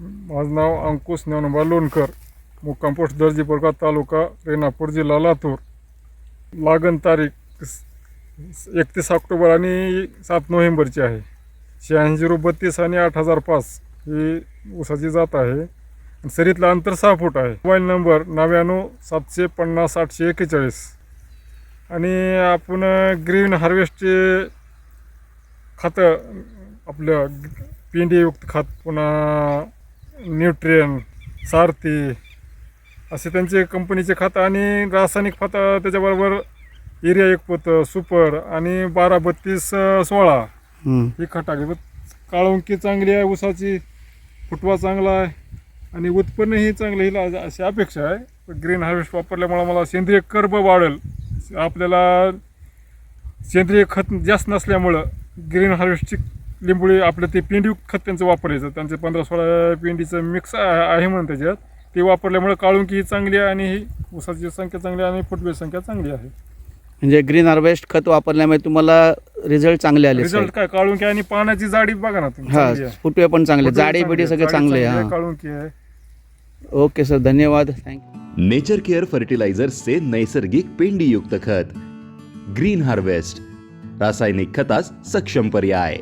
माझं नाव अंकुश ज्ञानोबा लोणकर. मुक्काम पोस्ट दर्जीपुरगा तालुका रेणापूर जिल्हा लातूर. लागण तारीख एकतीस ऑक्टोबर आणि सात नोव्हेंबरची आहे. शहाऐंशी झिरो बत्तीस आणि आठ हजार पाच ही ऊसाची जात आहे. सरीतला सरीतलं अंतर सहा फूट आहे. मोबाईल नंबर नव्याण्णव सातशे पन्नास आठशे एक्केचाळीस. आणि आपण ग्रीन हार्वेस्टचे खातं आपलं पेंडीयुक्त खात पुन्हा न्यूट्रियन सारथी असे त्यांचे कंपनीचे खतं आणि रासायनिक खतं त्याच्याबरोबर एरिया एक पोतं सुपर आणि बारा बत्तीस सोळा. हं. ही खत टाकली पण काळुंकी चांगली आहे ऊसाची फुटवा चांगला आहे आणि उत्पन्नही चांगलं हिला अशी अपेक्षा आहे. ग्रीन हार्वेस्ट वापरल्यामुळं मला सेंद्रिय कर्ब वाढेल. आपल्याला सेंद्रिय खत जास्त नसल्यामुळं ग्रीन हार्वेस्टची लिंबोळी आपलं ते पेंडीयुक्त खत त्यांचं वापरायचं. त्यांचं पंधरा सोळा पेंडीचं मिक्स आहे म्हणून त्याच्यात. ते वापरल्यामुळे काळुंकी ही चांगली आहे आणि ही ऊसाची संख्या चांगली आहे आणि फुटवेची संख्या चांगली आहे. म्हणजे ग्रीन हार्वेस्ट खत वापरल्यामुळे तुम्हाला रिझल्ट चांगले आले रिझल्ट काय? काळुंकी आणि पानाची जाडी बघा ना तुम्ही हा चांगली आहे. फुटवे पण चांगले. जाडी बिडी सगळे चांगली आहे, हां. काळुंकी आहे. ओके सर धन्यवाद. थँक्यू नेचर केअर फर्टिलायझर्सचे नैसर्गिक पेंडीयुक्त खत. ग्रीन हार्वेस्ट रासायनिक खतास सक्षम पर्याय.